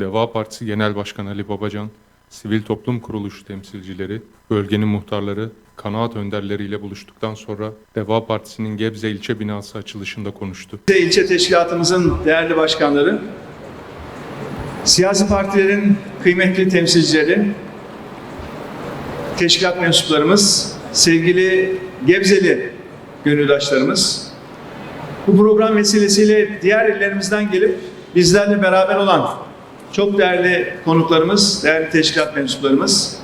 Deva Partisi Genel Başkanı Ali Babacan, sivil toplum kuruluşu temsilcileri, bölgenin muhtarları, kanaat önderleriyle buluştuktan sonra Deva Partisi'nin Gebze ilçe binası açılışında konuştu. İlçe teşkilatımızın değerli başkanları, siyasi partilerin kıymetli temsilcileri, teşkilat mensuplarımız, sevgili Gebzeli gönüldaşlarımız, bu program vesilesiyle diğer illerimizden gelip bizlerle beraber olan çok değerli konuklarımız, değerli teşkilat mensuplarımız,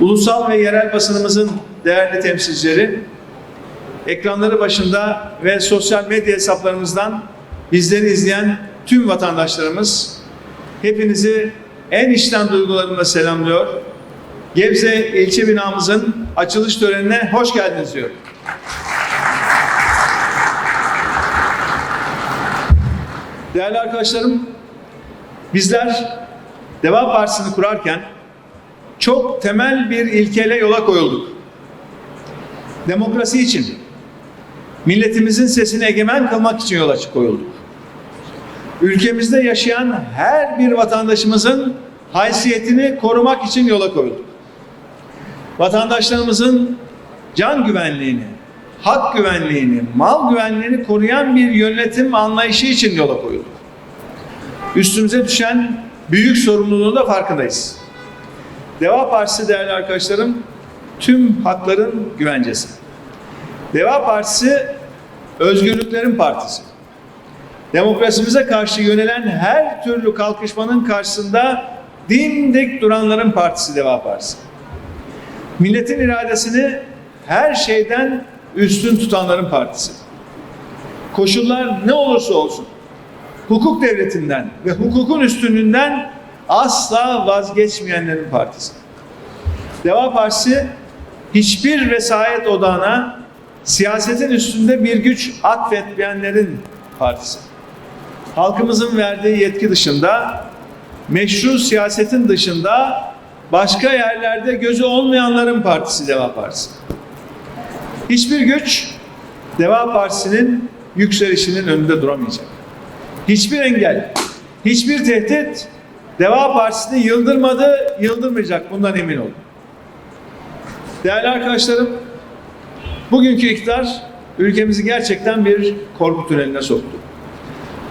ulusal ve yerel basınımızın değerli temsilcileri, ekranları başında ve sosyal medya hesaplarımızdan bizleri izleyen tüm vatandaşlarımız hepinizi en içten duygularımla selamlıyor. Gebze ilçe binamızın açılış törenine hoş geldiniz diyor. Değerli arkadaşlarım, bizler Deva Partisi'ni kurarken çok temel bir ilkeyle yola koyulduk. Demokrasi için, milletimizin sesini egemen kılmak için yola koyulduk. Ülkemizde yaşayan her bir vatandaşımızın haysiyetini korumak için yola koyulduk. Vatandaşlarımızın can güvenliğini, hak güvenliğini, mal güvenliğini koruyan bir yönetim anlayışı için yola koyulduk. Üstümüze düşen büyük sorumluluğun da farkındayız. Deva Partisi değerli arkadaşlarım tüm hakların güvencesi. Deva Partisi özgürlüklerin partisi. Demokrasimize karşı yönelen her türlü kalkışmanın karşısında dimdik duranların partisi Deva Partisi. Milletin iradesini her şeyden üstün tutanların partisi. Koşullar ne olursa olsun hukuk devletinden ve hukukun üstünlüğünden asla vazgeçmeyenlerin partisi. Deva Partisi hiçbir vesayet odağına siyasetin üstünde bir güç atfetmeyenlerin partisi. Halkımızın verdiği yetki dışında, meşru siyasetin dışında başka yerlerde gözü olmayanların partisi Deva Partisi. Hiçbir güç Deva Partisi'nin yükselişinin önünde duramayacak. Hiçbir engel, hiçbir tehdit Deva Partisi'ni yıldırmadı, yıldırmayacak. Bundan emin olun. Değerli arkadaşlarım, bugünkü iktidar ülkemizi gerçekten bir korku tüneline soktu.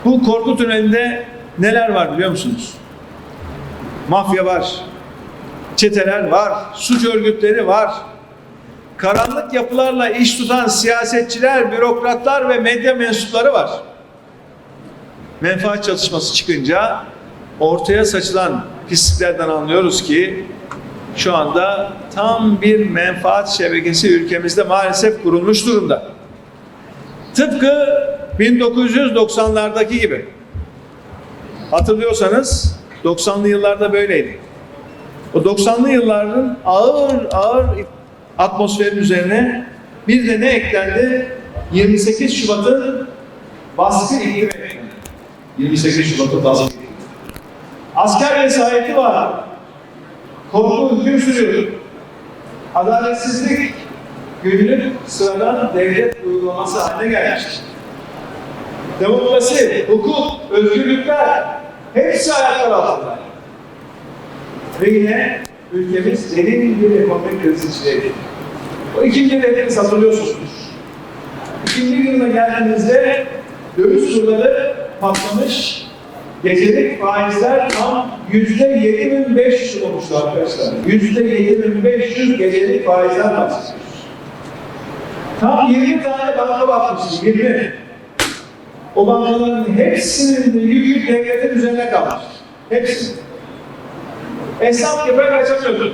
Bu korku tünelinde neler var biliyor musunuz? Mafya var, çeteler var, suç örgütleri var, karanlık yapılarla iş tutan siyasetçiler, bürokratlar ve medya mensupları var. Menfaat çatışması çıkınca ortaya saçılan pisliklerden anlıyoruz ki şu anda tam bir menfaat şebekesi ülkemizde maalesef kurulmuş durumda. Tıpkı 1990'lardaki gibi. Hatırlıyorsanız 90'lı yıllarda böyleydi. O 90'lı yılların ağır ağır atmosferin üzerine bir de ne eklendi? 28 Şubat'ın baskı iklimi eklendi. 28 Şubat'ın baskı. Asker vesayeti var. Korku hüküm sürüyor. Adaletsizlik günlük sıradan devlet uygulaması haline gelmiş. Demokrasi, hukuk, özgürlükler hepsi ayaklar altında. Ve yine ülkemiz derin bir ekonomik kriz içindeydi. O ikinci hepiniz hatırlıyorsunuz. İkinci yılına geldiğimizde döviz kurları patlamış, gecelik faizler tam yüzde yedi bin beş yüz olmuştu arkadaşlar. Yüzde yedi bin beş yüz gecelik faizler bahsediyoruz. Tam 20 tane banka bakmışız, 20. O bankaların hepsinin yükü devletin üzerine kalmış. Hepsi. Esnaf kepek açamıyordu.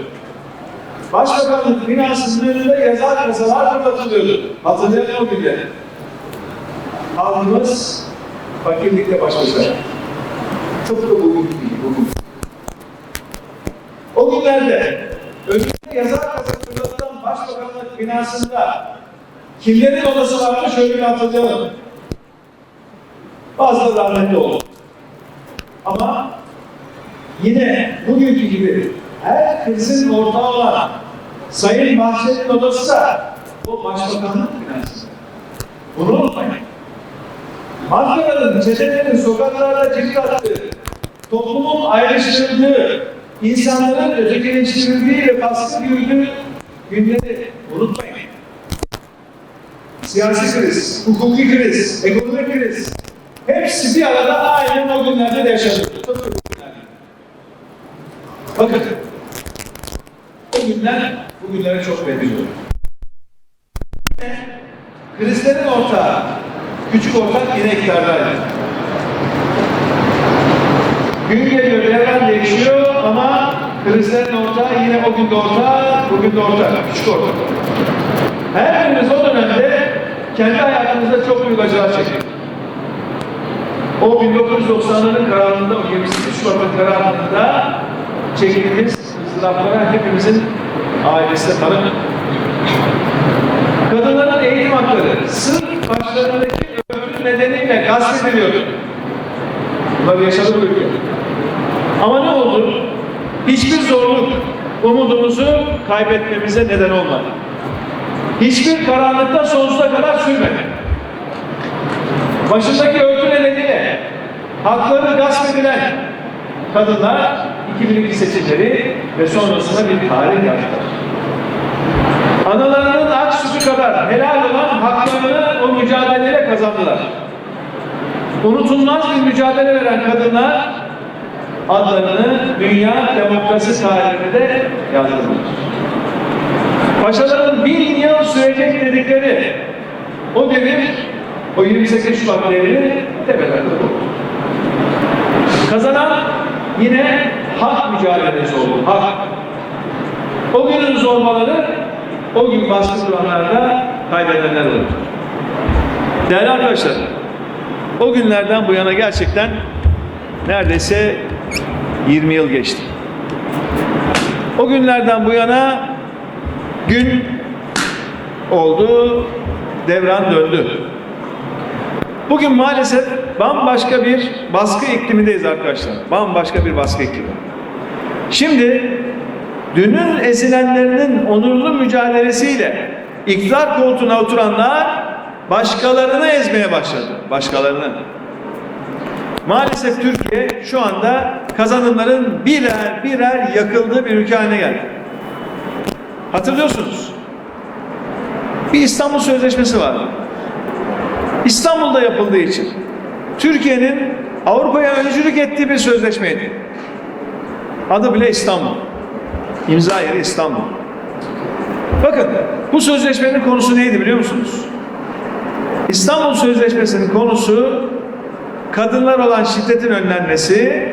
Başbakanlık binasının önünde yazar kasalar fırlatılıyordu. Hatırlayalım o günleri. Halkımız fakirlikle baş başa. Tıpkı bugün gibi bugün. O günlerde önünde yazar kasası fırlatılan başbakanlık binasında kimlerin odası vardı şöyle bir hatırlayalım. Bazıları rahmetli oldu. Ama yine bugünkü gibi her krizin ortağı olan Sayın Bahçeli'nin odası da o başbakanlık binası. Bunu unutmayın. Ankara'nın, çetelerin sokaklarda cirit attığı, toplumun ayrıştırıldığı, insanların ötekileştirildiği ve baskı gördüğü günleri unutmayın. Siyasi kriz, hukuki kriz, ekonomik kriz, hepsi bir arada aynen o günlerde de yaşadık. Tıpkı o günler bugünlere çok benziyor. Krizlerin ortağı, küçük ortak iktidardaydı. Gün geliyor, devran değişiyor ama krizlerin ortağı yine o gün de ortağı, bugün de ortak, küçük ortak. Her birimiz o dönemde kendi hayatımızda çok büyük acılar çektik. O 1990'ların karanlığında, o 28 Şubat'ın karanlığında çektiğimiz ızdıraplara hepimizin ailesi tanık. Kadınların eğitim hakları sırf başlarındaki örgüt nedeniyle gasp ediliyordu. Bunları yaşadı bu ülke. Ama ne oldu? Hiçbir zorluk umudumuzu kaybetmemize neden olmadı. Hiçbir karanlıkta sonsuza kadar sürmedi. Başındaki örgü nedeniyle hakları gasp edilen kadınlar 2002 seçimleri ve sonrasında bir tarih yaptılar. Analarının aç sütü kadar helal olan haklarını o mücadeleyle kazandılar. Unutulmaz bir mücadele veren kadınlar adlarını dünya demokrasi tarihine de yazdırdılar. Paşaların bin yıl sürecek dedikleri o devir, o 28 Şubat devri tepelerde oldu. Kazanan yine hak mücadelesi oldu. Hak. O günün zorbaları, o gün baskı kuranlarda kaybedenler oldu. Değerli arkadaşlar, o günlerden bu yana gerçekten neredeyse 20 yıl geçti. O günlerden bu yana gün oldu, devran döndü. Bugün maalesef bambaşka bir baskı iklimindeyiz arkadaşlar. Bambaşka bir baskı iklimi. Şimdi dünün ezilenlerinin onurlu mücadelesiyle iktidar koltuğuna oturanlar başkalarını ezmeye başladı. Başkalarını. Maalesef Türkiye şu anda kazanımların birer birer yakıldığı bir ülke haline geldi. Hatırlıyorsunuz. Bir İstanbul Sözleşmesi var. İstanbul'da yapıldığı için Türkiye'nin Avrupa'ya öncülük ettiği bir sözleşmeydi. Adı bile İstanbul. İmza yeri İstanbul. Bakın bu sözleşmenin konusu neydi biliyor musunuz? İstanbul Sözleşmesi'nin konusu kadınlar olan şiddetin önlenmesi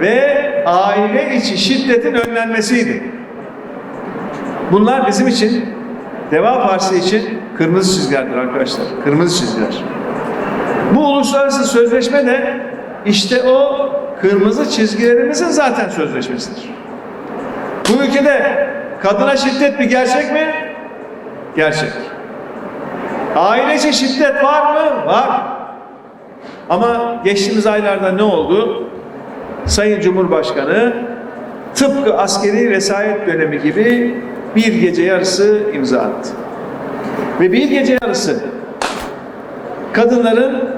ve aile içi şiddetin önlenmesiydi. Bunlar bizim için, Deva Partisi için kırmızı çizgilerdir arkadaşlar. Kırmızı çizgiler. Bu uluslararası sözleşme de işte o kırmızı çizgilerimizin zaten sözleşmesidir. Bu ülkede kadına şiddet bir gerçek mi? Gerçek. Ailece şiddet var mı? Var. Ama geçtiğimiz aylarda ne oldu? Sayın Cumhurbaşkanı tıpkı askeri vesayet dönemi gibi bir gece yarısı imza attı. Ve bir gece yarısı kadınların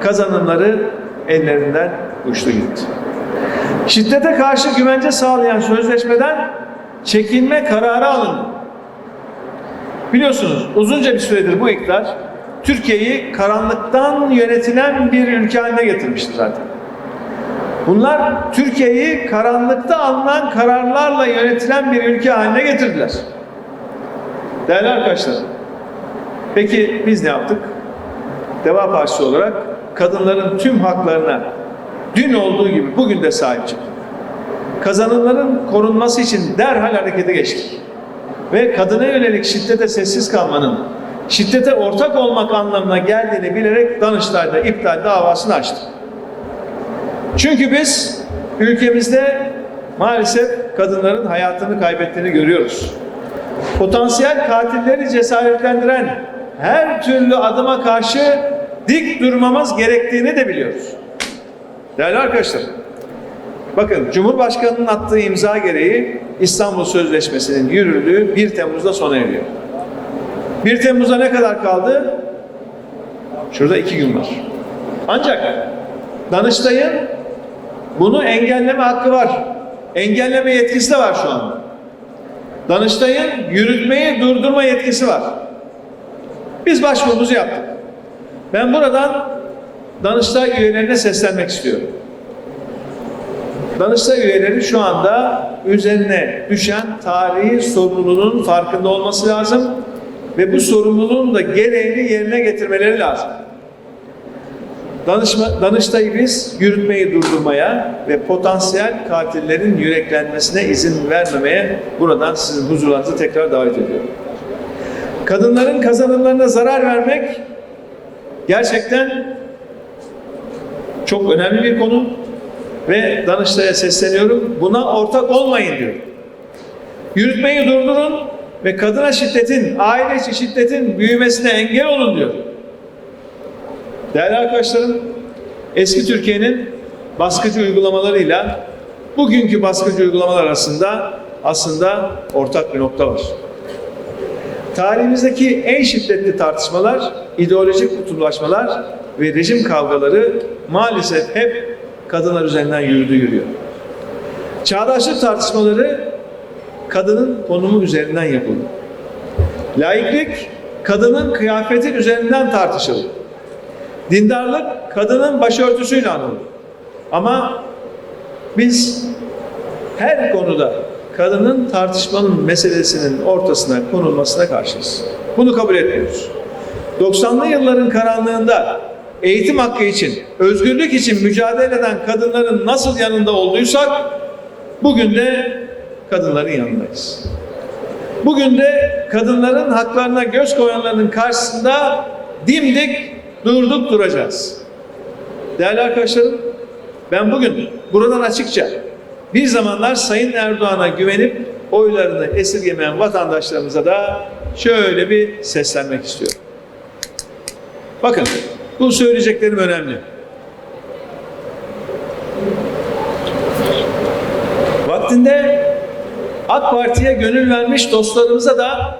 kazanımları ellerinden uçtu gitti. Şiddete karşı güvence sağlayan sözleşmeden çekilme kararı alındı. Biliyorsunuz uzunca bir süredir bu iktidar Türkiye'yi karanlıktan yönetilen bir ülke haline getirmişti zaten. Bunlar Türkiye'yi karanlıkta alınan kararlarla yönetilen bir ülke haline getirdiler. Değerli arkadaşlar, peki biz ne yaptık? Deva Partisi olarak kadınların tüm haklarına dün olduğu gibi bugün de sahip çıktık. Kazanımların korunması için derhal harekete geçtik. Ve kadına yönelik şiddete sessiz kalmanın şiddete ortak olmak anlamına geldiğini bilerek Danıştay'da iptal davasını açtık. Çünkü biz ülkemizde maalesef kadınların hayatını kaybettiğini görüyoruz. Potansiyel katilleri cesaretlendiren her türlü adıma karşı dik durmamız gerektiğini de biliyoruz. Değerli arkadaşlar, Bakın Cumhurbaşkanı'nın attığı imza gereği İstanbul Sözleşmesi'nin yürürlüğü 1 Temmuz'da sona eriyor. 1 Temmuz'a ne kadar kaldı? Şurada iki gün var. Ancak Danıştay'ın bunu engelleme hakkı var. Engelleme yetkisi de var şu anda. Danıştay'ın yürütmeyi durdurma yetkisi var. Biz başvurumuzu yaptık. Ben buradan Danıştay üyelerine seslenmek istiyorum. Danıştay üyeleri şu anda üzerine düşen tarihi sorumluluğun farkında olması lazım ve bu sorumluluğun da gereğini yerine getirmeleri lazım. Danışma, Danıştay'ı biz yürütmeyi durdurmaya ve potansiyel katillerin yüreklenmesine izin vermemeye buradan sizin huzurlarınızı tekrar davet ediyorum. Kadınların kazanımlarına zarar vermek gerçekten çok önemli bir konu ve Danıştay'a sesleniyorum. Buna ortak olmayın diyor. Yürütmeyi durdurun ve kadına şiddetin, aile içi şiddetin büyümesine engel olun diyor. Değerli arkadaşlarım, eski Türkiye'nin baskıcı uygulamalarıyla bugünkü baskıcı uygulamalar arasında aslında ortak bir nokta var. Tarihimizdeki en şiddetli tartışmalar, ideolojik kutuplaşmalar ve rejim kavgaları maalesef hep kadınlar üzerinden yürüdü yürüyor. Çağdaşlık tartışmaları kadının konumu üzerinden yapıldı. Laiklik kadının kıyafeti üzerinden tartışıldı. Dindarlık kadının başörtüsüyle anıldı. Ama biz her konuda kadının tartışmanın meselesinin ortasına konulmasına karşıyız. Bunu kabul etmiyoruz. 90'lı yılların karanlığında eğitim hakkı için, özgürlük için mücadele eden kadınların nasıl yanında olduysak bugün de kadınların yanındayız. Bugün de kadınların haklarına göz koyanların karşısında dimdik durduk duracağız. Değerli arkadaşlarım, ben bugün buradan açıkça bir zamanlar Sayın Erdoğan'a güvenip oylarını esirgemeyen vatandaşlarımıza da şöyle bir seslenmek istiyorum. Bakın, bu söyleyeceklerim önemli. Vaktinde AK Parti'ye gönül vermiş dostlarımıza da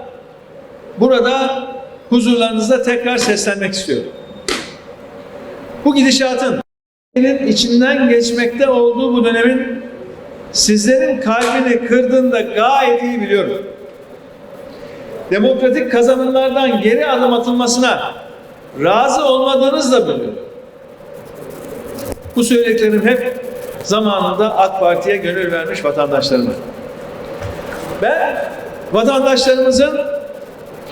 burada huzurlarınızda tekrar seslenmek istiyorum. Bu gidişatın içinden geçmekte olduğu bu dönemin sizlerin kalbini kırdığını da gayet iyi biliyorum. Demokratik kazanımlardan geri adım atılmasına razı olmadığınızı da biliyorum. Bu söylediklerim hep zamanında AK Parti'ye gönül vermiş vatandaşlarıma. Ben vatandaşlarımızın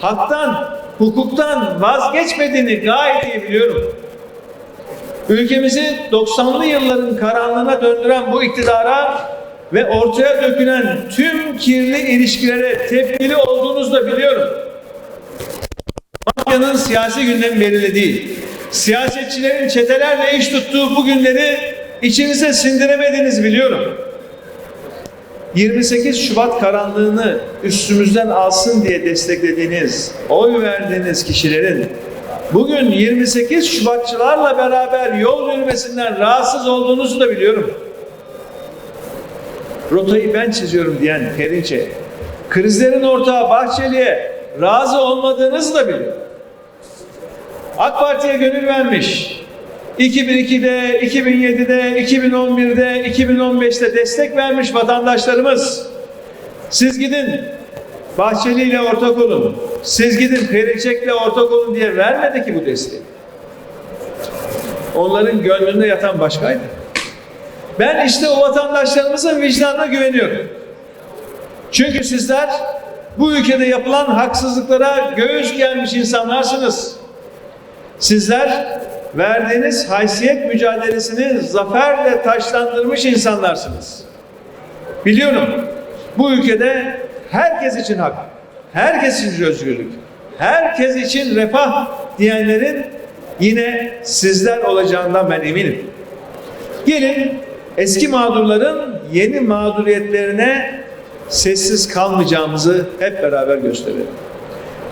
haktan, hukuktan vazgeçmediğini gayet iyi biliyorum. Ülkemizi 90'lı yılların karanlığına döndüren bu iktidara ve ortaya dökülen tüm kirli ilişkilere tepkili olduğunuzu da biliyorum. Mafyanın siyasi gündemi belirli değil. Siyasetçilerin çetelerle iş tuttuğu bu günleri içinize sindiremediğinizi biliyorum. 28 Şubat karanlığını üstümüzden alsın diye desteklediğiniz, oy verdiğiniz kişilerin bugün 28 Şubatçılarla beraber yol yürümesinden rahatsız olduğunuzu da biliyorum. Rotayı ben çiziyorum diyen Perinçe, krizlerin ortağı Bahçeli'ye razı olmadığınızı da biliyorum. AK Parti'ye gönül vermiş, 2002'de, 2007'de, 2011'de, 2015'te destek vermiş vatandaşlarımız. Siz gidin Bahçeli ile ortak olun. Siz gidin Perinçek'le ortak olun diye vermedi ki bu desteği. Onların gönlünde yatan başkaydı. Ben işte o vatandaşlarımızın vicdanına güveniyorum. Çünkü sizler bu ülkede yapılan haksızlıklara göğüs gelmiş insanlarsınız. Sizler verdiğiniz haysiyet mücadelesini zaferle taşlandırmış insanlarsınız. Biliyorum bu ülkede herkes için hak, herkes için özgürlük, herkes için refah diyenlerin yine sizler olacağından ben eminim. Gelin eski mağdurların yeni mağduriyetlerine sessiz kalmayacağımızı hep beraber gösterelim.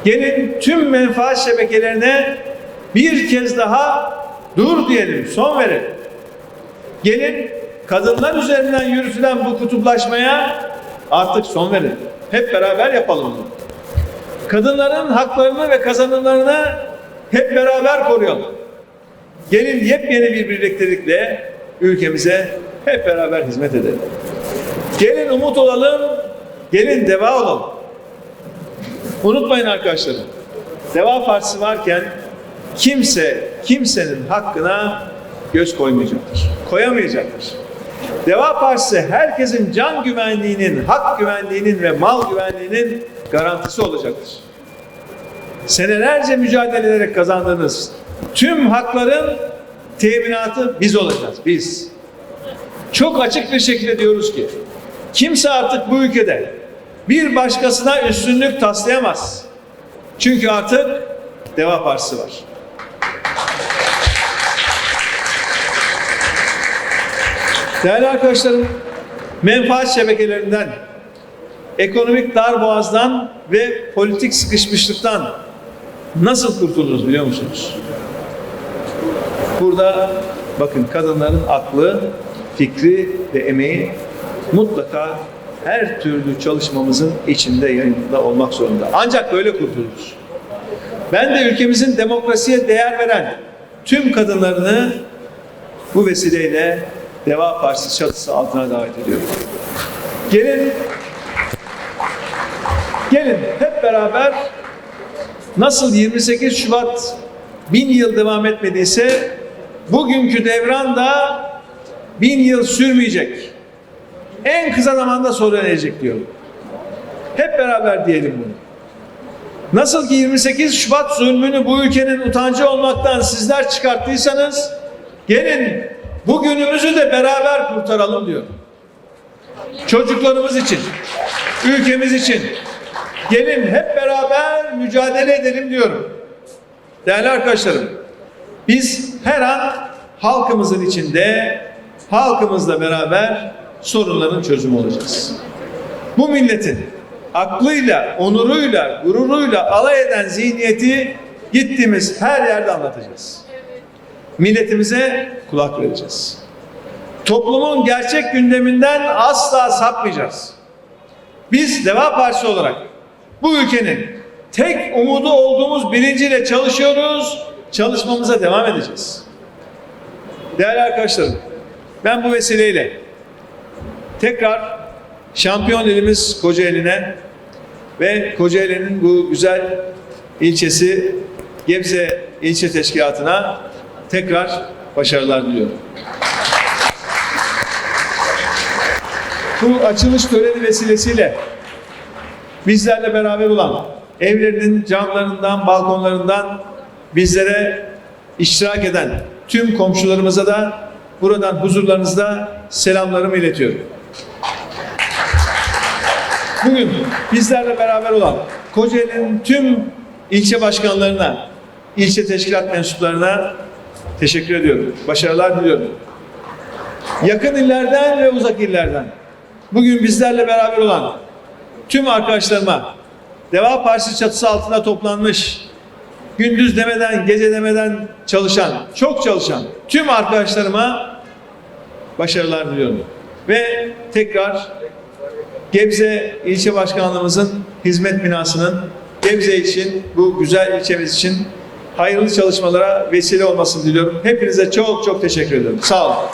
Gelin tüm menfaat şebekelerine bir kez daha dur diyelim, son verelim. Gelin kadınlar üzerinden yürütülen bu kutuplaşmaya artık son verelim. Hep beraber yapalım bunu. Kadınların haklarını ve kazanımlarını hep beraber koruyalım. Gelin yepyeni bir birliktelikle ülkemize hep beraber hizmet edelim. Gelin umut olalım, gelin deva olalım. Unutmayın arkadaşlarım, Deva Partisi varken kimse kimsenin hakkına göz koymayacaktır. Koyamayacaktır. Deva Partisi herkesin can güvenliğinin, hak güvenliğinin ve mal güvenliğinin garantisi olacaktır. Senelerce mücadele ederek kazandığınız tüm hakların teminatı biz olacağız, biz. Çok açık bir şekilde diyoruz ki kimse artık bu ülkede bir başkasına üstünlük taslayamaz. Çünkü artık Deva Partisi var. Değerli arkadaşlarım, menfaat şebekelerinden, ekonomik darboğazdan ve politik sıkışmışlıktan nasıl kurtuluruz biliyor musunuz? Burada bakın kadınların aklı, fikri ve emeği mutlaka her türlü çalışmamızın içinde yanında olmak zorunda. Ancak böyle kurtuluruz. Ben de ülkemizin demokrasiye değer veren tüm kadınlarını bu vesileyle Deva Partisi çatısı altına davet ediyorum. Gelin, gelin hep beraber nasıl 28 Şubat bin yıl devam etmediyse bugünkü devran da bin yıl sürmeyecek. En kısa zamanda sona erecek diyorum. Hep beraber diyelim bunu. Nasıl ki 28 Şubat zulmünü bu ülkenin utancı olmaktan sizler çıkarttıysanız gelin bugünümüzü de beraber kurtaralım diyor. Çocuklarımız için, ülkemiz için gelin hep beraber mücadele edelim diyorum. Değerli arkadaşlarım, biz her an halkımızın içinde, halkımızla beraber sorunların çözümü olacağız. Bu milletin aklıyla, onuruyla, gururuyla alay eden zihniyeti gittiğimiz her yerde anlatacağız. Milletimize kulak vereceğiz. Toplumun gerçek gündeminden asla sapmayacağız. Biz Deva Partisi olarak bu ülkenin tek umudu olduğumuz bilinciyle çalışıyoruz, çalışmamıza devam edeceğiz. Değerli arkadaşlarım, ben bu vesileyle tekrar şampiyon ilimiz Kocaeli'ne ve Kocaeli'nin bu güzel ilçesi Gebze İlçe Teşkilatı'na tekrar başarılar diliyorum. Bu açılış töreni vesilesiyle bizlerle beraber olan evlerinin camlarından, balkonlarından bizlere iştirak eden tüm komşularımıza da buradan huzurlarınızda selamlarımı iletiyorum. Bugün bizlerle beraber olan Kocaeli'nin tüm ilçe başkanlarına, ilçe teşkilat mensuplarına teşekkür ediyorum. Başarılar diliyorum. Yakın illerden ve uzak illerden bugün bizlerle beraber olan tüm arkadaşlarıma Deva Partisi çatısı altında toplanmış gündüz demeden, gece demeden çalışan, çok çalışan tüm arkadaşlarıma başarılar diliyorum. Ve tekrar Gebze İlçe Başkanlığımızın hizmet binasının Gebze için, bu güzel ilçemiz için hayırlı çalışmalara vesile olmasını diliyorum. Hepinize çok çok teşekkür ederim. Sağ olun.